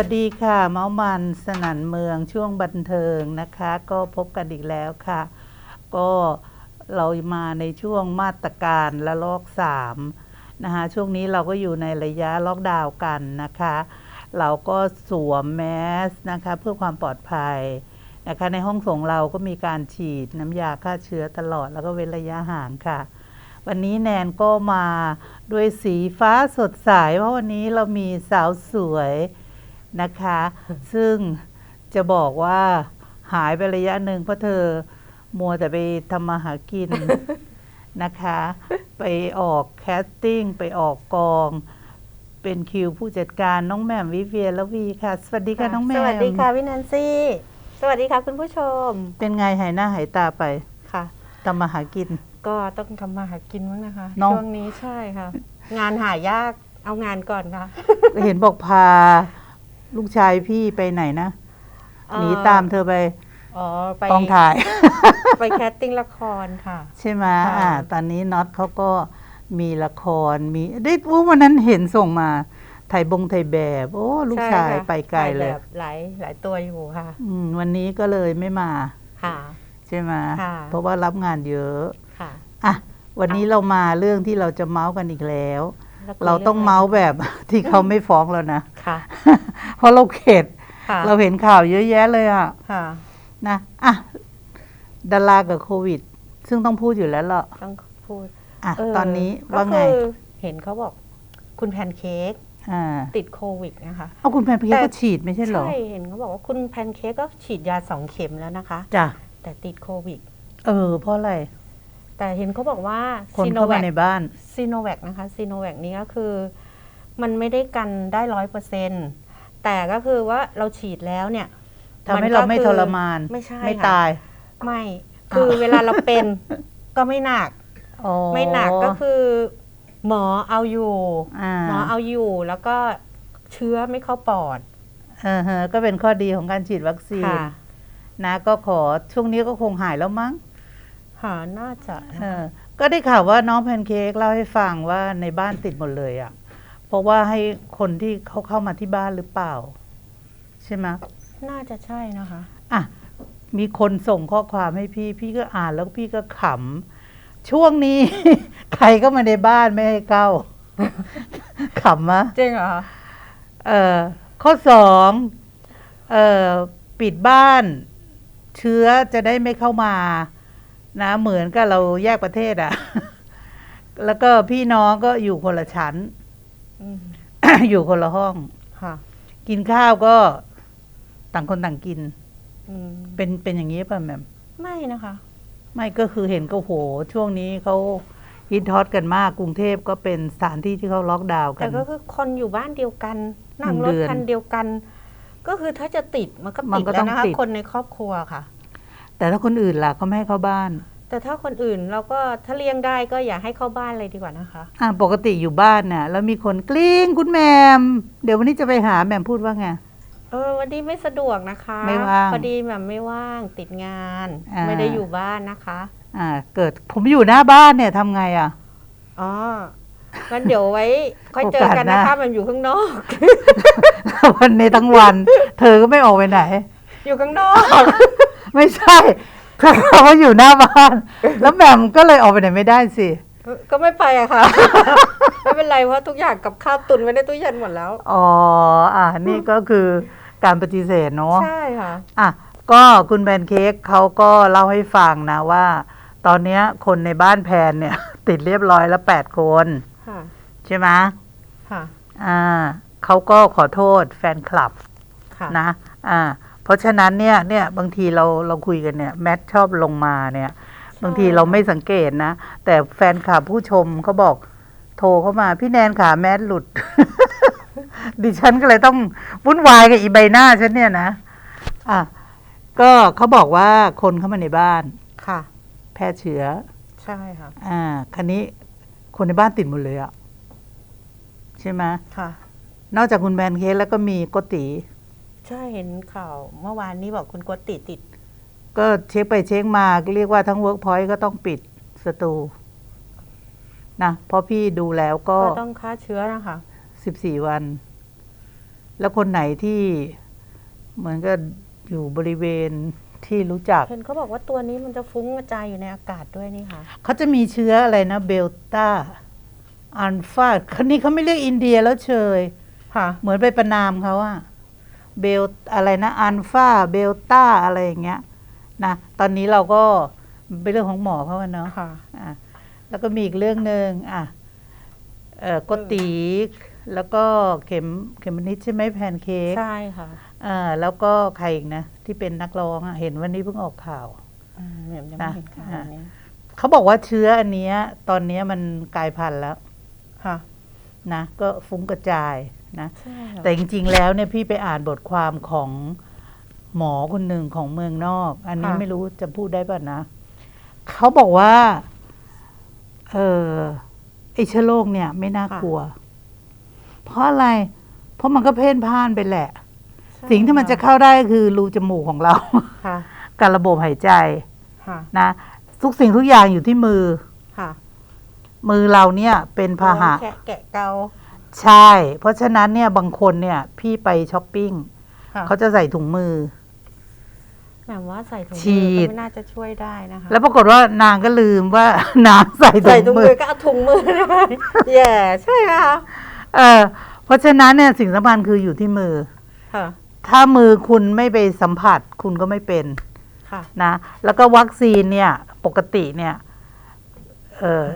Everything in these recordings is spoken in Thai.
สวัสดีค่ะ เมามันสนันเมืองช่วงบันเทิงนะคะ ก็พบกันอีกแล้วค่ะ ก็เรามาในช่วงมาตรการละลอกสามนะคะช่วงนี้เราก็อยู่ในระยะล็อกดาวน์กันนะคะ เราก็สวมแมสนะคะเพื่อความปลอดภัยนะคะในห้องส่งเราก็มีการฉีดน้ำยาฆ่าเชื้อตลอดแล้วก็เว้นระยะห่างค่ะ วันนี้แนนก็มาด้วยสีฟ้าสดใสเพราะวันนี้เรามีสาวสวย นะคะ ซึ่งจะบอกว่าหายไประยะหนึ่งเพราะเธอมัวแต่ไปทำมาหากินนะคะ ไปออกแคสติ้ง ไปออกกอง เป็นคิวผู้จัดการน้องแหม่มวิเวียนละวีค่ะ สวัสดีค่ะน้องแหม่มสวัสดีค่ะพี่แนนซี่ สวัสดีค่ะคุณผู้ชม เป็นไงหายหน้าหายตาไปค่ะทำมาหากิน ก็ต้องทำมาหากินบ้างนะคะ เนอะ ช่วงนี้ใช่ค่ะ งานหายากเอางานก่อนค่ะ เห็นบอกพา ลูกชายพี่ไปไหนนะเอ่อหนีตามเธอไปอ๋อไปกองถ่าย ไปแคสติ้งละครค่ะ ใช่ไหมค่ะอ่าตอนนี้น็อตเขาก็มีละครมีได้ว่าวันนั้นเห็นส่งมาถ่ายบงถ่ายแบบ โอ้ลูกชายใค่ะไปไกลเลยถ่าแบบหลายหลายตัวอยู่ค่ะ อืมวันนี้ก็เลยไม่มาค่ะ ใช่ไหมค่ะเพราะว่ารับงานเยอะค่ะอะวันนี้เรามาเรื่องที่เราจะเมาส์กันอีกแล้วแล้วคุย เราต้องะไเมาส์แบบที่เขาไม่ฟ้องเรานะค่ะเพราะเราเข็ดค่ะเราเห็นข่าวเยอะแยะเลยอะค่ะนะอะดารากับโควิด ซึ่งต้องพูดอยู่แล้วล่ะต้องพูดอะเตอนนี้ก็ว่าไงคือเห็นเขาบอก คุณแพนเค้กอ่าติดโควิดนะคะเอาคุณแพนเพียแต่ก็ฉีดไม่ใช่เหรอ ใช่ เห็นเขาบอกว่าคุณแพนเค้กก็ฉีดยาสองเข็มแล้วนะคะ จ้ะ แต่ติดโควิด เออ เพราะอะไร แต่เห็นเขาบอกว่าคนซีโนเข้าแวมาคในบ้านซีโนแวคนะคะซีโนแวคนี้ก็คือ มันไม่ได้กันได้ร้อยเปอร์เซ็นแต่ก็คือว่าเราฉีดแล้วเนี่ยทำให้เราไม่ก็ทคือรมานไม่ใช่ไม่ค่ะตาย ไม่คือเวลาเราเป็นก็ไม่หนักอ๋อไม่หนักก็คือ หมอเอาอยู่อ่าหมอเอาอยู่แล้วก็เชื้อไม่เข้าปอดเออฮะก็เป็นข้อดีของการฉีดวัคซีนค่ะนะก็ขอช่วงนี้ก็คงหายแล้วมั้ง หาน่าจะเออก็ได้ข่าวว่าน้องแพนเค้กเล่าให้ฟังว่าในบ้านติดหมดเลยอะ่ะ เพราะว่าให้คนที่เขาเข้ามาที่บ้านหรือเปล่า ใช่ไหมน่าจะใช่นะคะ อะ มีคนส่งข้อความให้พี่ พี่ก็อ่านแล้วพี่ก็ขำ ช่วงนี้ ใครก็มาในบ้านไม่ให้เข้า ขำมะจริงเหรอคะเอ่อข้อสองเอ่อปิดบ้าน เชื้อจะได้ไม่เข้ามา นะเหมือนกับเราแยกประเทศอะแล้วก็พี่น้องก็อยู่คนละชั้นอืมอยู่คนละห้อง ค่ะ กินข้าวก็ต่างคนต่างกินอืมเป็นเป็นอย่างนี้ป่ะแหม่มไม่นะคะ ไม่ก็คือเห็นก็โห ช่วงนี้เขาฮิตฮอตกันมากกรุงเทพก็เป็นสถานที่ที่เขาล็อกดาวน์กัแต่นก็คือคนอยู่บ้านเดียวกัน นั่งหนึ่งรถเดือนคันเดียวกัน ก็คือถ้าจะติดมันก็มันติดก็แล้ต้วองนะคะติดคนในครอบครัวค่ะ แต่ถ้าคนอื่นล่ะเขาไม่ให้เข้าบ้าน แต่ถ้าคนอื่นเราก็ถ้าเลี่ยงได้ก็อย่าให้เข้าบ้านเลยดีกว่านะคะ อ่าปกติอยู่บ้านน่ะแล้วมีคนกลิ้งคุณแหมม เดี๋ยววันนี้จะไปหาแหมมพูดว่าไง เออวันนี้ไม่สะดวกนะคะไม่ว่างพอดีแบบไม่ว่างติดงาน อ่า ไม่ได้อยู่บ้านนะคะ อ่า เกิดผมอยู่หน้าบ้านเนี่ยทำไงอะ อ๋องั้นเดี๋ยวไว้ ค่อยเจอกันโอกาสหนะน้า คะมันอยู่ข้างนอก วันนี้ทั้งวัน เธอก็ไม่ออกไปไหน อยู่ข้างนอก ไม่ใช่เธอเขาอยู่หน้าบ้าน แล้วแหมมก็เลยออกไปไหนไม่ได้สิ ก็ไม่ไปอะค่ะ ไม่เป็นไรเพราะทุกอย่างกับข้าวตุนไว้ในตู้เย็นหมดแล้ว อ๋อ อ่านี่ก็คือการปฏิเสธเนาะ ใช่ค่ะ อะ ก็คุณแพนเค้กเขาก็เล่าให้ฟังนะว่า ตอนเนี้ยคนในบ้านแพนเนี่ย ติดเรียบร้อยแล้วแปดคน ค่ะ ใช่ไหมค่ะ อ่าเขาก็ขอโทษแฟนคลับค่ะ นะ อ่า เพราะฉะนั้นเนี่ยเนี่ยบางทีเราเราคุยกันเนี่ยแมทชอบลงมาเนี่ย บางทีเราไม่สังเกตนะ แต่แฟนคลับผู้ชมเขาบอกโทรเข้ามาพี่แนนขาแมทหลุด ดิฉันก็เลยต้องวุ่นวายกับอีใบหน้าฉันเนี่ยนะอะก็เขาบอกว่าคนเข้ามาในบ้านค่ะ แพร่เชื้อ ใช่ค่ะอ่าคันนี้คนในบ้านติดหมดเลยอะใช่ไหมค่ะ นอกจากคุณแพนเค้กแล้วก็มีโกติ ใช่เห็นข่าวเมื่อวานนี้บอกคุณกวติติด ก็เช็คไปเช็คมาเรียกว่าทั้งเวิร์กพอยต์ก็ต้องปิดสตูนะเพราะพี่ดูแล้วก็ก็ต้องฆ่าเชื้อนะคะสิบสี่วัน แล้วคนไหนที่เหมือนกับอยู่บริเวณที่รู้จัก เห็นเขาบอกว่าตัวนี้มันจะฟุ้งกระจายอยู่ในอากาศด้วยนี่ค่ะเขาจะมีเชื้ออะไรนะเบลต้าอัลฟาคนนี้เขาไม่เรียกอินเดียแล้วเชยค่ะเหมือนไปประนามเขาอะ เบลอะไรนะอัลฟาเบลต้าอะไรอย่างเงี้ยนะตอนนี้เราก็เป็นเรื่องของหมอเขาอะเนาะค่ะอะแล้วก็มีอีกเรื่องหนึ่งอะเออโกตีแล้วก็เข็มเข็มนิดใช่ไหมแพนเค้กใช่ค่ะอ่าแล้วก็ใครอีกนะ ที่เป็นนักร้องอะเห็นวันนี้เพิ่งออกข่าวอืมเหมือนยังไม่เห็นข่าวอะนี้เขาบอกว่าเชื้ออันเนี้ย ตอนเนี้ยมันกลายพันธุ์แล้วค่ะ นะก็ฟุ้งกระจาย นะใช่ค่ะแต่จริง ๆ แล้วเนี่ยพี่ไปอ่านบทความของหมอคนหนึ่งของเมืองนอก อันนี้ไม่รู้จะพูดได้ป่ะนะ เขาบอกว่า เออไอเชื้อโรคเนี่ย ไม่น่ากลัว เพราะอะไร เพราะมันก็เพ่นพ่านไปแหละใช่สิ่งที่มันจะเข้าได้คือรูจมูกของเรา ค่ะการระบบหายใจค่ะนะ ทุกสิ่งทุกอย่างอยู่ที่มือ ค่ะมือเราเนี่ยเป็นพาหะ แกะแกะเกา ใช่ เพราะฉะนั้นเนี่ยบางคนเนี่ย พี่ไปช้อปปิ้งค่ะเขาจะใส่ถุงมือแบบว่าใส่ถุงฉีมือด ก็ไม่น่าจะช่วยได้นะคะแล้วปรากฏว่านางก็ลืมว่า นางใส่ใส่ถุถุงงมืมืออก็เอาถุงมือได้แย่ใช่ไหมคะเออเพราะฉะนั้นเนี่ยสิ่งสำคัญคืออยู่ที่มือ ค่ะถ้ามือคุณไม่ไปสัมผัสคุณก็ไม่เป็น ค่ะ นะแล้วก็วัคซีนเนี่ยปกติเนี่ยเออ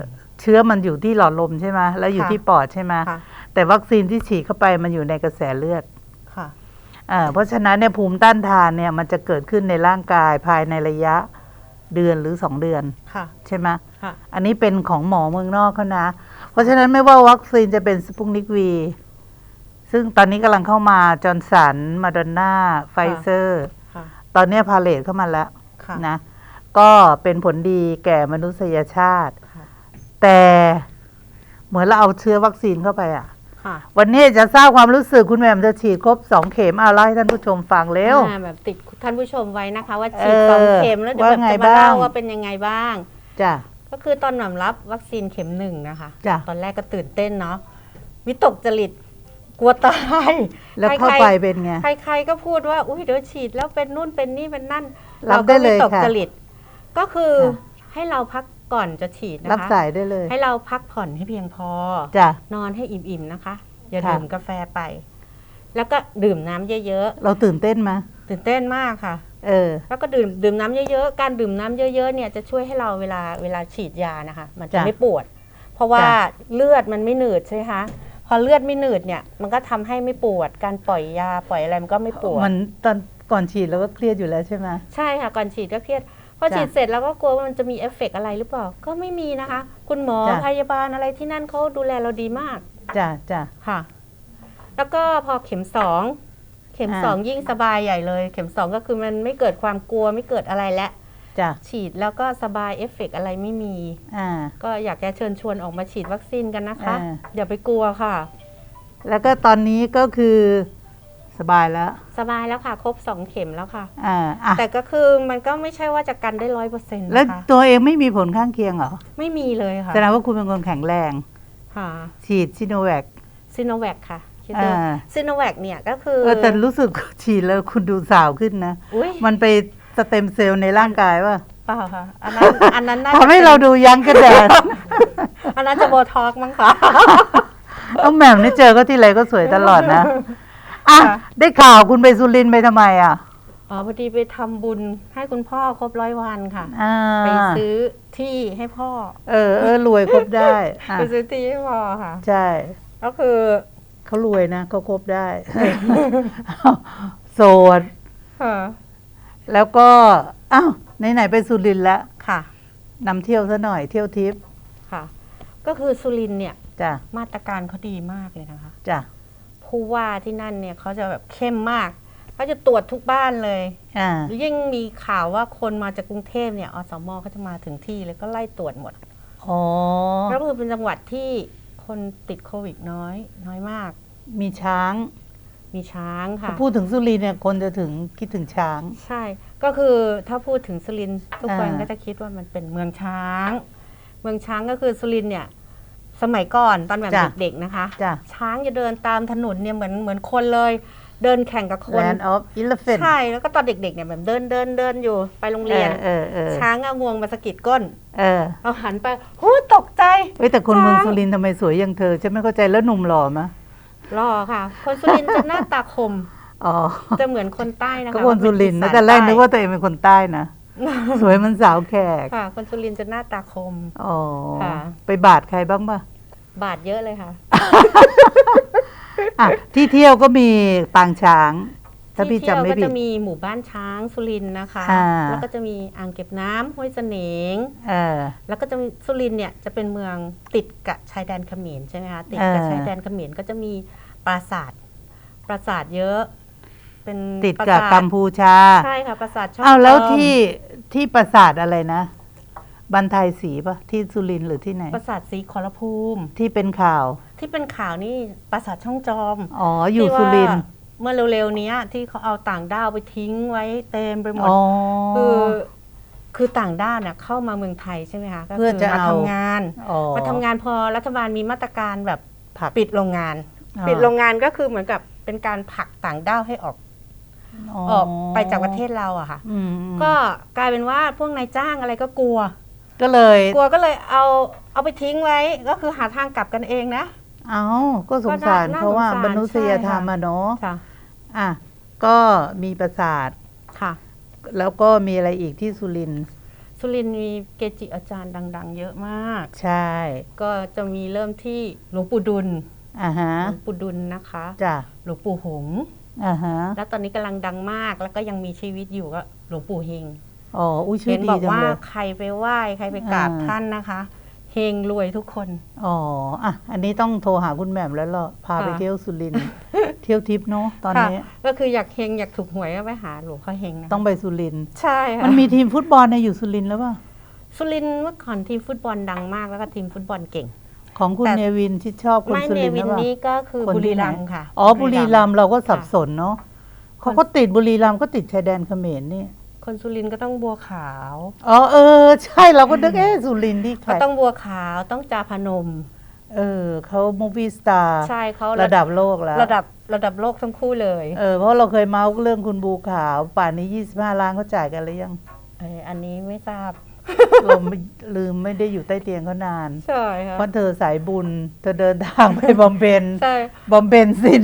เชื้อมันอยู่ที่หลอดลมใช่ไหมแล้วอยู่ค่ะ ที่ปอดใช่ไหมค่ะ แต่วัคซีนที่ฉีดเข้าไปมันอยู่ในกระแสเลือดค่ะอ่าเพราะฉะนั้นเนี่ยภูมิต้านทานเนี่ยมันจะเกิดขึ้นในร่างกายภายในระยะเดือนหรือสองเดือนค่ะ ใช่ไหมค่ะอันนี้เป็นของหมอเมืองนอกเขานะ เพราะฉะนั้นไม่ว่าวัคซีนจะเป็นสปุกนิกวี ซึ่งตอนนี้กำลังเข้ามาจอร์นสันมาดอนนาไฟเซอร์ค่ะตอนเนี้พาเลตเข้ามาแล้วค่ะนะ ก็เป็นผลดีแก่มนุษยชาติ ค่ะแต่เหมือนเราเอาเชื้อวัคซีนเข้าไปอะ ค่ะวันนี้จะทราบความรู้สึกคุณแหม่มจะฉีดครบสองเข็มเอาเล่าให้ท่านผู้ชมฟังเร็ว อ่าแบบติดท่านผู้ชมไว้นะคะ ว่าฉีดเออสองเข็มแล้วเดี๋ยวแบบว่าไงจะมาเล่าบ้าง ว่าเป็นยังไงบ้าง จ้ะ ก็คือตอนหม่ำรับวัคซีนเข็มหนึ่งนะคะ จ้ะ ตอนแรกก็ตื่นเต้นเนาะวิตกจริตกลัวตายแล้วเข้าไปเป็นไงใครๆใครๆก็พูดว่าอุ้ยเดี๋ยวฉีดแล้วเป็นนู่นเป็นนี่เป็นนั่นรับได้เลยราก็วิตกค่ะจริตก็คือค่ะ ให้เราพัก ก่อนจะฉีดนะคะรับสายได้เลยให้เราพักผ่อนให้เพียงพอ จ้ะ นอนให้อิ่มๆนะคะ อย่าค่ะ ดื่มกาแฟไป แล้วก็ดื่มน้ำเยอะเราตื่นเต้นไหมๆ ตื่นเต้นมากค่ะ เออ แล้วก็ดื่มดื่มน้ำเยอะๆ การดื่มน้ำเยอะๆ เนี่ยจะช่วยให้เราเวลาเวลาฉีดยานะคะ มันจะจ้ะไม่ปวด เพราะว่าจ้ะ เลือดมันไม่หนืดใช่ไหมคะ พอเลือดไม่หนืดเนี่ย มันก็ทำให้ไม่ปวด การปล่อยยาปล่อยอะไรมันก็ไม่ปวด มันตอนก่อนฉีดเราก็เครียดอยู่แล้วใช่ไหม ใช่ค่ะ ก่อนฉีดก็เครียดพ อจ้ะฉีดเสร็จแล้วก็กลัวว่ามันจะมีเอฟเฟกต์อะไรหรือเปล่า ก็ไม่มีนะคะ คุณหมอจ้ะพยาบาลอะไรที่นั่นเขาดูแลเราดีมากจ้ะจ้ะค่ะ แล้วก็พอเข็มสองเข็มอ่าสองยิ่งสบายใหญ่เลย เข็มสองก็คือมันไม่เกิดความกลัวไม่เกิดอะไรแล้วจ้ะฉีดแล้วก็สบายเอฟเฟกต์อะไรไม่มีอ่าก็อยากจะเชิญชวนออกมาฉีดวัคซีนกันนะคะอ่าอย่าไปกลัวค่ะ แล้วก็ตอนนี้ก็คือ สบายแล้ว สบายแล้วค่ะ ครบสองเข็มแล้วค่ะ อ่าอะแต่ก็คือมันก็ไม่ใช่ว่าจะกันได้ร้อยเปอร์เซ็นต์แล้วนะคะตัวเองไม่มีผลข้างเคียงเหรอไม่มีเลยค่ะแสดงว่าคุณเป็นคนแข็งแรง ค่ะฉีดซิโนแวค ซีโนแวคค่ะคิดอ่า ซีโนแวคเนี่ยก็คือเออแต่รู้สึกฉีดแล้วคุณดูสาวขึ้นนะ อุ้ยมันไปสเต็มเซลล์ในร่างกายว่าเปล่าค่ะ อันนั้นอันนั้นน่าจะทำให้เราดูยั้งกระแดด อันนั้นจะโบท็อกมั้งค่ะเอาแหม่มนี่เจอก็ที่ไรก็สวยตลอดนะ อะค่ะได้ข่าวคุณไปสุรินทร์ไปทำไมอะ อ๋อพอดีไปทำบุญให้คุณพ่อครบร้อยวันค่ะ อ่า ไปซื้อที่ให้พ่อเออเออรวยครบได้อะไปซื้อที่ให้พ่อค่ะ ใช่ ก็คือเขารวยนะเขาครบได้ โสดค่ะแล้วก็ อ้าว ไหน ๆ ไปสุรินทร์แล้วค่ะนำเที่ยวซะหน่อยเที่ยวทิพย์ค่ะ ก็คือสุรินทร์เนี่ยจ้ะมาตรการเขาดีมากเลยนะคะ จ้ะ ผู้ว่าที่นั่นเนี่ยเขาจะแบบเข้มมากเขาจะตรวจทุกบ้านเลยอ่ายิ่งมีข่าวว่าคนมาจากกรุงเทพเนี่ยอสมเขาจะมาถึงที่เลยก็ไล่ตรวจหมดอ๋อก็คือเป็นจังหวัดที่คนติดโควิดน้อย น้อยมาก มีช้าง มีช้างค่ะ พูดถึงสุรินทร์เนี่ยคนจะถึงคิดถึงช้าง ใช่ ก็คือถ้าพูดถึงสุรินทร์ทุกคนอ่าก็จะคิดว่ามันเป็นเมืองช้าง เมืองช้างก็คือสุรินทร์เนี่ย สมัยก่อนตอนแบบจ้ะเด็กๆนะคะ จ้ะ ช้างจะเดินตามถนนเนี่ยเหมือนเหมือนคนเลย เดินแข่งกับคน Land of Elephant ใช่แล้วก็ตอนเด็กๆเนี่ยแบบเดินเดินเดินอยู่ไปโรงเรียน เออเออเออช้างเอางวงมาสะกิดก้นเออเราหันไปหูตกใจเอ้ยแต่คนเมืองช้างสุรินทร์ทำไมสวยอย่างเธอฉันไม่เข้าใจแล้วหนุ่มหล่อมะรอค่ะ คนสุรินทร์จะหน้าตาคม อ๋อจะเหมือนคนใต้นะคะก็คนสุรินทร์นะว่าเป็แต่แรกอีสานึกว่าตัวเองเป็นคนใต้นะสวยเหมันสาวแขกค่ะ คนสุรินทร์จะหน้าตาคม อ๋อค่ะ ไปบาดใครบ้างปะ บาดเยอะเลยค่ะ อะที่เที่ยวก็มีปางช้าง ถ้าพี่ที่เที่ยวจำไม่ก็ผิจะดมีหมู่บ้านช้างสุรินทร์นะคะ อ่า แล้วก็จะมีอ่างเก็บน้ำห้วยเสนง เออ แล้วก็จะมีสุรินทร์เนี่ยจะเป็นเมืองติดกับชายแดนเขมรใช่ไหมคะติดกับเออชายแดนเขมรก็จะมีปราสาทปราสาทเยอะ เป็นติดปรากับสาทกัมพูชาใช่ค่ะปราสาทช่องอ้าวแล้วจอมที่ที่ปราสาทอะไรนะ บันไทยศรีปะที่สุรินทร์หรือที่ไหน ปราสาทสีขอรภูมิ ที่เป็นข่าว ที่เป็นข่าวนี่ปราสาทช่องจอมอ๋ออยู่ที่ว่าสุรินทร์ เมื่อเร็วๆเนี้ย ที่เขาเอาต่างด้าวไปทิ้งไว้เต็มไปหมด อ๋อ คือคือต่างด้าวเนี่ยเข้ามาเมืองไทยใช่ไหมคะก็เพื่อจะมาเอา ทำงานอ๋อมาทำงานพอรัฐบาลมีมาตรการแบบผักปิดโรงงานอ่าปิดโรงงานก็คือเหมือนกับเป็นการผลักต่างด้าวให้ออกออกไปจากประเทศเราอะค่ะ อืมก็กลายเป็นว่าพวกนายจ้างอะไรก็กลัว ก็เลยกลัวก็เลยเอาเอาไปทิ้งไว้ก็คือหาทางกลับกันเองนะ เอาก็สงสารก็น่าเพราะว่าน่าสงสารมนุษยธรรมใช่ค่ะ อะเนาะค่ะอะก็มีปราสาท ค่ะ แล้วก็มีอะไรอีกที่สุรินทร์สุรินทร์มีเกจิอาจารย์ดัง ๆ เยอะมาก ใช่ก็จะมีเริ่มที่หลวงปู่ดุลอ่าฮะหลวงปู่ดุลนะคะ จ้ะหลวงปู่หงส์อ่าฮะแล้วตอนนี้กำลังดังมากแล้วก็ยังมีชีวิตอยู่ก็หลวงปู่เฮง อ๋ออุ้ยชื่เห็อนดีบอกจังว่าเลยใครไปไหว้ใครไปกราบอ่าท่านนะคะเฮงรวยทุกคน อ๋ออะอันนี้ต้องโทรหาคุณแหม่มแล้วล่ะพาไปค่ะ เที่ยวสุรินทร์เที่ยวทิพย์เนาะตอนนี้ค่ะก็คืออยากเฮงอยากถูกหวยก็ไปหาหลวงพ่อเฮงนะต้องไปสุรินทร์ใช่ค่ะมันมีทีมฟุตบอลในยอยู่สุรินทร์แล้วป่ะสุรินทร์เมื่อก่อนทีมฟุตบอลดังมากแล้วก็ทีมฟุตบอลเก่ง ของคุณแต่ เนวินที่ชอบคนไม่สุเนรินทร์วิแล้วนป่ะ นี่ก็คือคนบุที่รีไหนรัมย์ค่ะ อ๋อบุรีรัมย์เราก็สับค่ะสนเนาะเขาก็ติดบุรีรัมย์ก็ติดชายแดนเขมรนี่ คนสุรินทร์ก็ต้องบัวขาว อ๋อเออ ใช่เราก็นึกเอ๊ะสุรินทร์ที่ใครก็ต้องบัวขาวต้องจาพนม เออเขามูฟี่สตาร์ใช่เขาระดับโลกแล้ว ระดับระดับโลกทั้งคู่เลย เออเพราะเราเคยเมาส์เรื่องคุณบูขาว ป่านนี้ 25 ล้านเขาจ่ายกันหรือยังเอออันนี้ไม่ทราบเราไม่ลืมไม่ได้อยู่ใต้เตียงเขานาน ใช่ค่ะเพราะเธอสายบุญ เธอเดินทางไปบำเพ็ญใช่บำเพ็ญศีล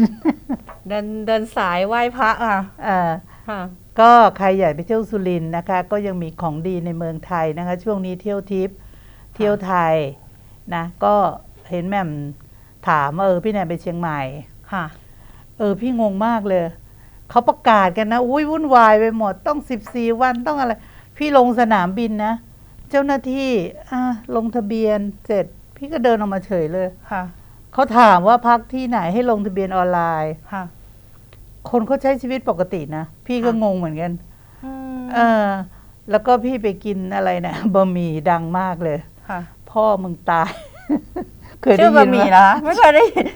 เดินเดินสายไหว้พระอะอ่าค่ะ ก็ใครอยากไปเที่ยวสุรินทร์นะคะ ก็ยังมีของดีในเมืองไทยนะคะ ช่วงนี้เที่ยวทิพย์เที่ยวไทยนะก็เห็นแหม่มถามว่าเออพี่แนนไปเชียงใหม่ ค่ะ เออพี่งงมากเลย เขาประกาศกันนะ อุ้ยวุ่นวายไปหมดต้องสิบสี่วันต้องอะไร พี่ลงสนามบินนะ เจ้าหน้าที่อะลงทะเบียนเสร็จ พี่ก็เดินออกมาเฉยเลยค่ะเขาถามว่าพักที่ไหนให้ลงทะเบียนออนไลน์ค่ะ คนเขาใช้ชีวิตปกตินะ พี่ก็ค่ะงงเหมือนกันอืมเออ แล้วก็พี่ไปกินอะไรนะบะหมี่ดังมากเลยค่ะพ่อมึงตาย เคยได้ชื่อยิบะนหมี่ไหมเหรอไม่เคยได้ยิน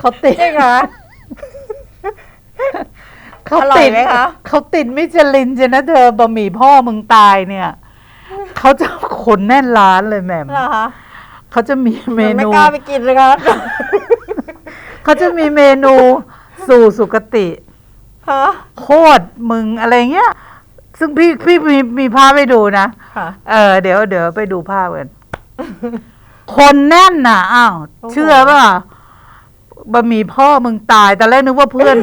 เขาติดจริงเหรอเขาอร่อยติดไหมคะเขาติดมิชลินใช่นะเธอบะหมี่พ่อมึงตายเนี่ยเขาจะขนแน่นร้านเลยแหม่มเหรอคะเขาจะมีเมไม่นูกล้าไปกินเลยครับเขาจะมีเมนูสู่สุคติ ฮะโคตรมึงอะไรเงี้ย ซึ่งพี่พี่มีมีภาพให้ดูนะ ค่ะ เออเดี๋ยวเดี๋ยวไปดูภาพกัน คนแน่นน่ะอ้าวโอ้โห เชื่อป่ะบะหมี่พ่อมึงตายแต่แรกนึกว่าเพื่อน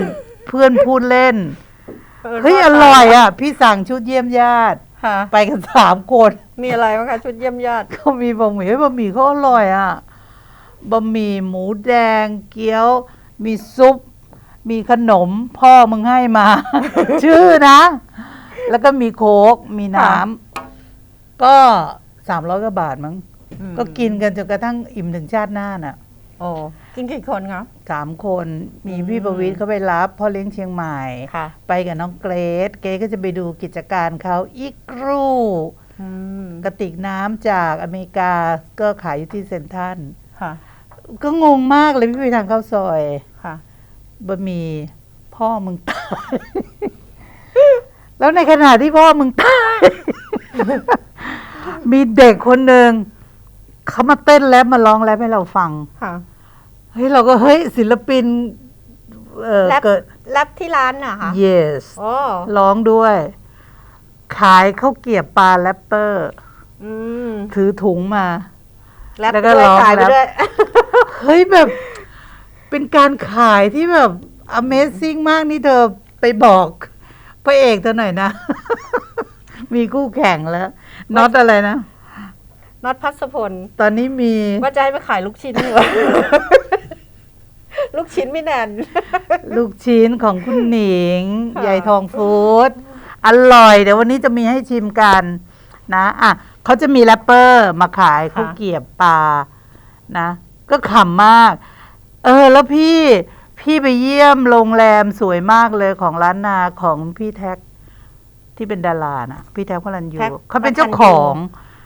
เพื่อนพูดเล่นเฮ้ยอร่อยอะ พี่สั่งชุดเยี่ยมญาติ ค่ะ ไปกันสามคน มีอะไรบ้างคะชุดเยี่ยมญาติเขามีบะหมี่เฮ้ยบะหมี่เขาอร่อยอะบะหมี่หมูแดงเกี๊ยว มีซุป มีขนมพ่อมึงให้มา ชื่อนะ แล้วก็มีโค้กมีน้ำก็สามร้อยกว่าบาทมั้งก็กินกันจนกระทั่งอิ่มถึงชาติหน้าน่ะโอ้กินกี่คนคะสามคนมีอืมพี่ประวิทย์เขาไปรับพ่อเลี้ยงเชียงใหม่ค่ะไปกับน้องเกรซเกรซก็จะไปดูกิจการเขาอีกรูอืมกระติกน้ำจากอเมริกาก็ขายอยู่ที่เซ็นทรัลค่ะก็งงมากเลยพี่ไปทางข้าวซอยค่ะ บะหมี่พ่อมึงตาย แล้วในขณะที่พ่อมึงตาย มีเด็กคนหนึ่งเขามาเต้นแรปมาร้องแรปให้เราฟัง ค่ะ เฮ้ยเราก็เฮ้ยศิลปินเออแรปเกิด แรปที่ร้านน่ะค่ะ yes โอ้ร้องด้วย ขายข้าวเกรียบปลาแรปเปอร์ อืมถือถุงมา แรปแล้วไปก็ด้วยร้องขายไปแรป ด้วย เฮ้ยแบบ เป็นการขายที่แบบ Amazing มากนี่เธอไปบอกพระเอกเธอหน่อยนะ มีคู่แข่งแล้วน็อตอะไรนะน็อตพัสพล ตอนนี้มีว่าจะให้ไปขายลูกชิ้นเหรอลูกชิ้นไม่แนนลูกชิ้นของคุณหนิงค่ะยายทองฟู้ดอร่อย เดี๋ยววันนี้จะมีให้ชิมกันนะอะเขาจะมีแรปเปอร์มาขายข้าวเกรียบปลานะ ก็ขำมาก เออ แล้วพี่พี่ไปเยี่ยมโรงแรมสวยมากเลยของร้านนาของพี่แท็ก ที่เป็นดารานะพี่แท็กพลันยูแท็กเขาเป็นเจ้าของ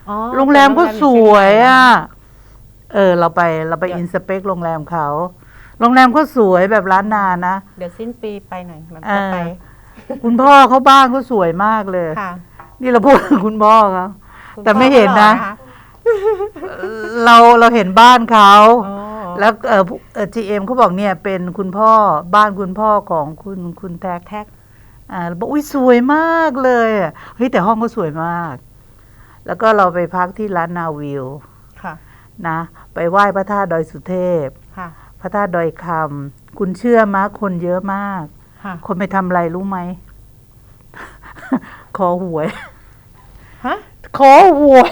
อ๋อโรงแรมก็สวยอะะเออ เราไปเราไปเดี๋ยว อินสเปกโรงแรมเขาโรงแรมก็สวยแบบร้านนานะ เดี๋ยวสิ้นปีไปหน่อยมันเอจะอไปคุณพ่อเขาบ้านเขาสวยมากเลย ค่ะนี่เราพูดถึงคุณพ่อเขา คุณแต่ไม่เห็นนะพ่อหล่อคเราเราเห็นบ้านเขา อ๋อ แล้วเออผู้เออจีเอ็มเขาบอกเนี่ยเป็นคุณพ่อบ้านคุณพ่อของคุณคุณแท็กแท็กอ่าเราบอกอุ้ยสวยมากเลยอะเฮ้ยแต่ห้องก็สวยมาก แล้วก็เราไปพักที่ร้านนาวิวค่ะ นะ ไปไหว้พระธาตุดอยสุเทพค่ะพระธาตุดอยคำคุณเชื่อมะคนเยอะมาก ค่ะ คนไปทำอะไรรู้ไหม ขอหวย ฮะ ขอหวย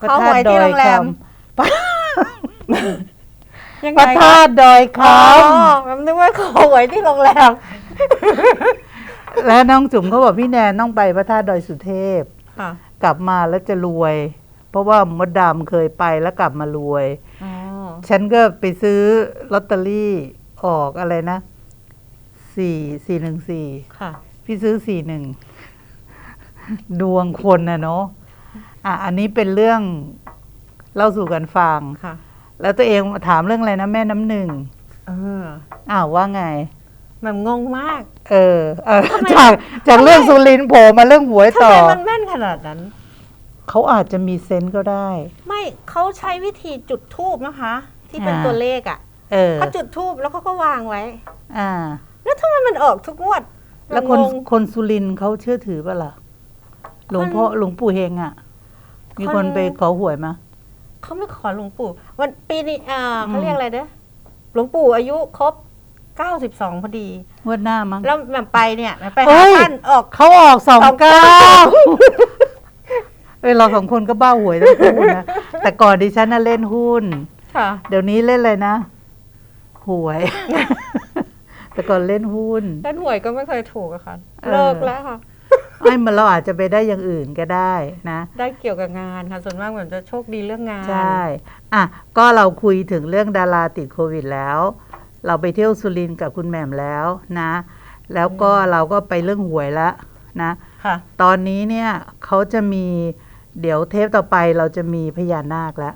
ขอหวยที่โรงแรมพระยั งพไงระธาตุดอยคอ๋อมันนึกว่าขอหวยที่โรงแรมำแล้วน้องจุ๋มเขาบอกพี่แนนต้องไปพระธาตุดอยสุเทพ ค่ะกลับมาแล้วจะรวย เพราะว่ามดดำเคยไปแล้วกลับมารวย อ๋อฉันก็ไปซื้อลอตเตอรี่ออกอะไรนะสี่สี่หนึ่งสี่ค่ะ พี่ซื้อสี่หนึ่งดวงคนนะเนาะอะอันนี้เป็นเรื่องเล่าสู่กันฟัง ค่ะ แล้วตัวเองถามเรื่องอะไรนะแม่น้ำหนึ่งเอออ้าวว่าไง แบบงงมาก เออเออจากจากเรื่องสุรินทร์โผล่มาเรื่องหวยทำต่อ ไมมันแม่นขนาดนั้น เขาอาจจะมีเซนส์ก็ได้ ไม่เขาใช้วิธีจุดทูบนะคะ ที่เป็นอ่า ตัวเลขอะเออเขาจุดทูบแล้วเขาก็วางไว้ อ่า แล้วทำไมมันออกทุกงวดแล้วคนงง คนสุรินทร์เขาเชื่อถือป่ะล่ะหลวงพ่อหลวงปู่เฮงอะ มีคนไปขอหวยมา เขาไม่ขอหลวงปู่ วันปีนี้อ่าอืมเขาเรียกอะไรเด้อหลวงปู่อายุครบ 92 พอดี งวดหน้ามั้ง แล้วแบบไปเนี่ยแบบไปเฮ้หาย ท่านออก เขาออกสองสองเก้าเก้าเอ้ยเราสองคนก็บ้าหวยทั้งคู่นะ แต่ก่อนดิฉันน่ะเล่นหุ้น ค่ะ เดี๋ยวนี้เล่นอะไรนะ หวย แต่ก่อนเล่นหุ้นเล่นหวยก็ไม่เคยถูกอะค่ะ เออ เลิกแล้วค่ะ ไอ้มันเราอาจจะไปได้อย่างอื่นก็ได้นะ ได้เกี่ยวกับงานค่ะส่วนมากเหมือนจะโชคดีเรื่องงานใช่อะก็เราคุยถึงเรื่องดาราติดโควิดแล้ว เราไปเที่ยวสุรินทร์กับคุณแหม่มแล้วนะ แล้วก็เราก็ไปเรื่องหวยแล้วนะค่ะตอนนี้เนี่ยเขาจะมีเดี๋ยวเทปต่อไปเราจะมีพญานาคแล้ว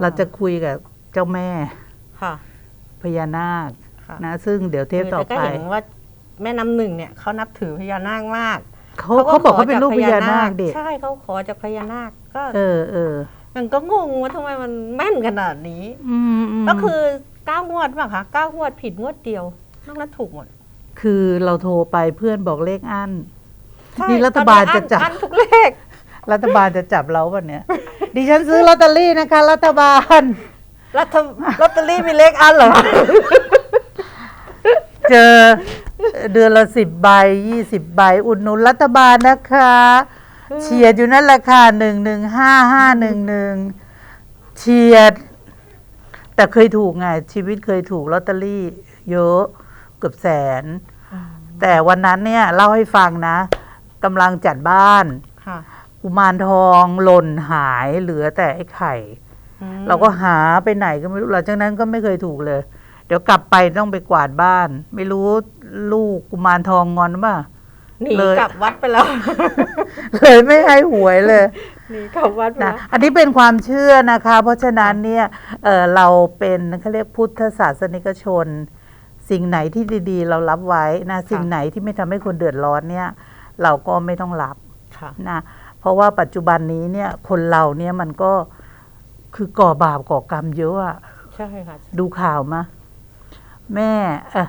เราจะคุยกับเจ้าแม่ค่ะพญานาคค่ะนะ ซึ่งเดี๋ยวเทปต่อแต่ไปก็เห็นว่าแม่น้ำหนึ่งเนี่ยเขานับถือพญานาคมาก เขาเขาบอกเขาเป็นลูกพญานาคเด็กใช่เขาขอจากพญานาคก็ เออเออมันก็งงว่าทำไมมันแม่นขนาดนี้อืมมก็คือเก้างวดป่ะคะเก้างวดผิดงวดเดียวนอกนั้นถูกหมด คือเราโทรไปเพื่อนบอกเลขอันใช่นี่รัฐบาลจะจับตอนนี้อันอันทุกเลข รัฐบาลจะจับเราป่ะเนี่ยดิฉันซื้อลอตเตอรี่นะคะ รัฐบาลรัฐลอตเตอรี่มีเลขอันเหรอเจอ เดือนละสิบใบยี่สิบใบ อุดหนุนรัฐบาลนะคะ เฉียดอยู่นั่นแหละค่ะหนึ่งหนึ่งห้าห้าหนึ่งหนึ่งเฉียด แต่เคยถูกไง ชีวิตเคยถูกลอตเตอรี่ เยอะเกือบแสน แต่วันนั้นเนี่ย เล่าให้ฟังนะกำลังจัดบ้านค่ะกุมารทองหล่นหายเหลือแต่ไอ้ไข่อืมเราก็หาไปไหนก็ไม่รู้หลังจากนั้นก็ไม่เคยถูกเลย เดี๋ยวกลับไปต้องไปกวาดบ้าน ไม่รู้ลูกกุมารทองงอนป่ะ หนีเลย กลับวัดไปแล้ว เลยไม่ให้หวยเลย หนีกลับวัดไปนะแล้วอันนี้เป็นความเชื่อนะคะ เพราะฉะนั้นเนี่ยเออเราเป็นเขาเรียกพุทธศาสนิกชน สิ่งไหนที่ดีๆ เรารับไว้นะสิ่งไหนที่ไม่ทำให้คนเดือดร้อนเนี่ย เราก็ไม่ต้องรับค่ะ นะเพราะว่าปัจจุบันนี้เนี่ยคนเราเนี่ยมันก็คือก่อบาปก่อกรรมเยอะอะใช่ค่ะ ดูข่าวมา แม่เอะ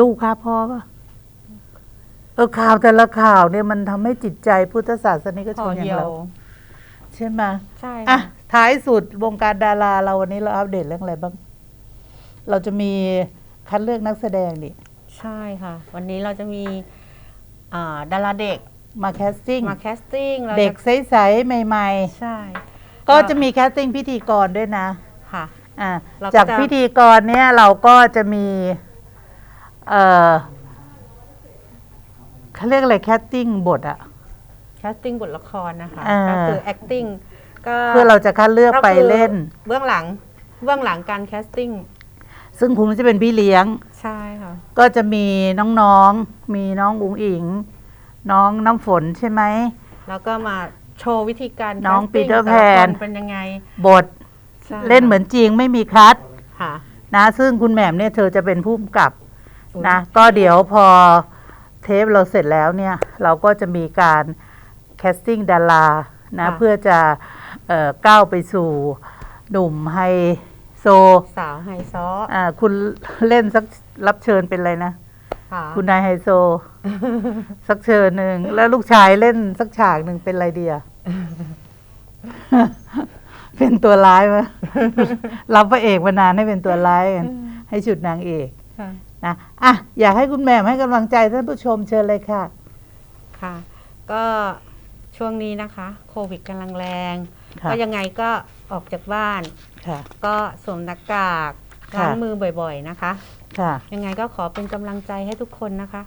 ลูกฆ่าพ่อปะเออข่าวแต่ละข่าวเนี่ยมันทำให้จิตใจพุทธศาสนิกชห่อนอย่างเหี่ยเราวใช่ไหมใช่อะ ค่ะท้ายสุดวงการดาราเราวันนี้เราอัปเดตเรื่องอะไรบ้าง เราจะมีคัดเลือกนักแสดงดิใช่ค่ะ วันนี้เราจะมีอ่าดาราเด็กมาแคสติ้งมาแคสติ้งราเด็กจะใสๆใหม่ ใช่ๆ ก็จะมีแคสติ้งพิธีกรด้วยนะ ค่ะ อะเราก็จากจะ พิธีกรเนี่ยเราก็จะมีเอ่อเขาเรียกอะไรแคสติ้งบทอะ แคสติ้งบทละครนะคะอ่า ก็คือ acting ก็เพื่อเราจะคัดเลือกไปก็คือเล่น เบื้องหลังเบื้องหลังการแคสติ้งซึ่งคุณจะเป็นพี่เลี้ยง ใช่ค่ะ ก็จะมีน้องๆ มีน้องอุ๋งอิง น้องน้ำฝนใช่ไหม แล้วก็มาโชว์วิธีการ น้อง casting ปีเตอร์แต่ละแพนคเป็นยังไง บท ใช่ เล่นเหมือนจริงไม่มีคัดค่ะ นะ ซึ่งคุณแหม่มเนี่ยเธอจะเป็นผู้กำกับอุ๊ยนะ ก็เดี๋ยวพอเทปเราเสร็จแล้วเนี่ย เราก็จะมีการแคสติ้งดารานะเพื่อจะเอ่อก้าวไปสู่หนุ่มไฮโซสาวไฮซออ่าคุณเล่นสักรับเชิญเป็นอะไรนะ ค่ะ คุณนายไฮโซ สักเชิญหนึ่งแล้วลูกชายเล่นสักฉากหนึ่งเป็นอะไรเดีย เป็นตัวร้ายไหมรับพระเอกมานานให้เป็นตัวร้ายกันให้ฉุดนางเอกค่ะนะอะอยากให้คุณแหม่มให้กำลังใจท่านผู้ชมเชิญเลยค่ะ ค่ะ ก็ช่วงนี้นะคะ โควิดกำลังแรง ค่ะ ก็ยังไงก็ออกจากบ้าน ค่ะ ก็สวมหน้ากากค่ะ ล้างมือบ่อยๆนะคะ ค่ะ ยังไงก็ขอเป็นกำลังใจให้ทุกคนนะคะ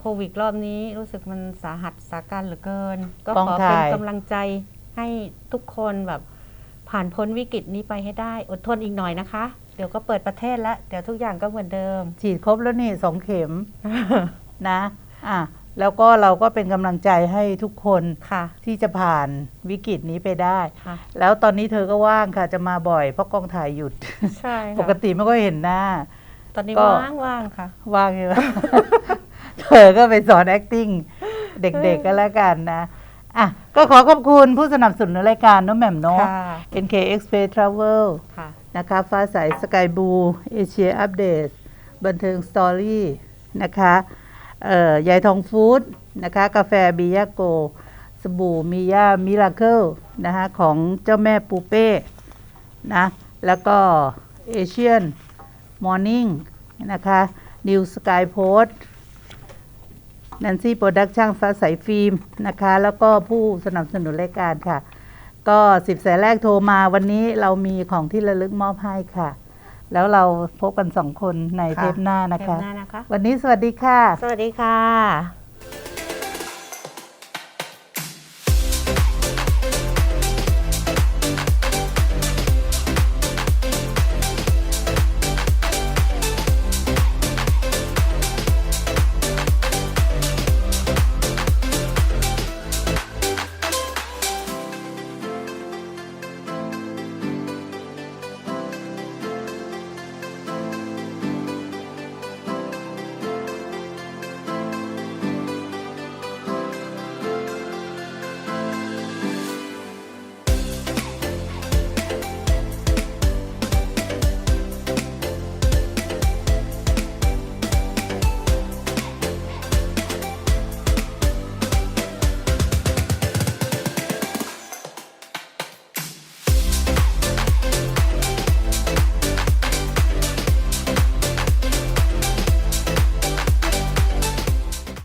โควิดรอบนี้รู้สึกมันสาหัสสาการเหลือเกิน ก็ต้องขอเป็นถ่ายกำลังใจให้ทุกคนแบบ ผ่านพ้นวิกฤตนี้ไปให้ได้ อดทนอีกหน่อยนะคะ เดี๋ยวก็เปิดประเทศแล้ว เดี๋ยวทุกอย่างก็เหมือนเดิม ฉีดครบแล้วนี่สองเข็มนะอะแล้วก็เราก็เป็นกำลังใจให้ทุกคนค่ะ ที่จะผ่านวิกฤตนี้ไปได้ ค่ะ แล้วตอนนี้เธอก็ว่างค่ะจะมาบ่อยเพราะกองถ่ายหยุด ใช่ปค่ะกติไม่ค่อยเห็นหน้า ตอนนี้ก็ ว่างๆค่ะ ว่างอยู่ เธอก็ไปสอน acting เด็กๆก็แล้วกันนะ อะก็ขอขอบคุณผู้สนับสนุนรายการน้องแหม่มเนาะค่ะ NK Express Travel ค่ะนะคะฟ้าใสสกายบูเอเชียอัปเดตบันเทิงสตอรี่นะคะเอ่อยายทองฟู้ดนะคะ กาแฟบียาโก สบู่มียามิราเคิลนะคะของเจ้าแม่ปูเป้นะแล้วก็เอเชียนมอร์นิ่งนะคะนิวสกายโพส นันซี่โปรดักชั่นฟ้าใสฟิล์มนะคะ แล้วก็ผู้สนับสนุนรายการค่ะ ก็สิบสายแรกโทรมาวันนี้เรามีของที่ระลึกมอบให้ค่ะ แล้วเราพบกันสองคนในค่ะเทปหน้านะเทปคะหน้านะคะ วันนี้สวัสดีค่ะ สวัสดีค่ะ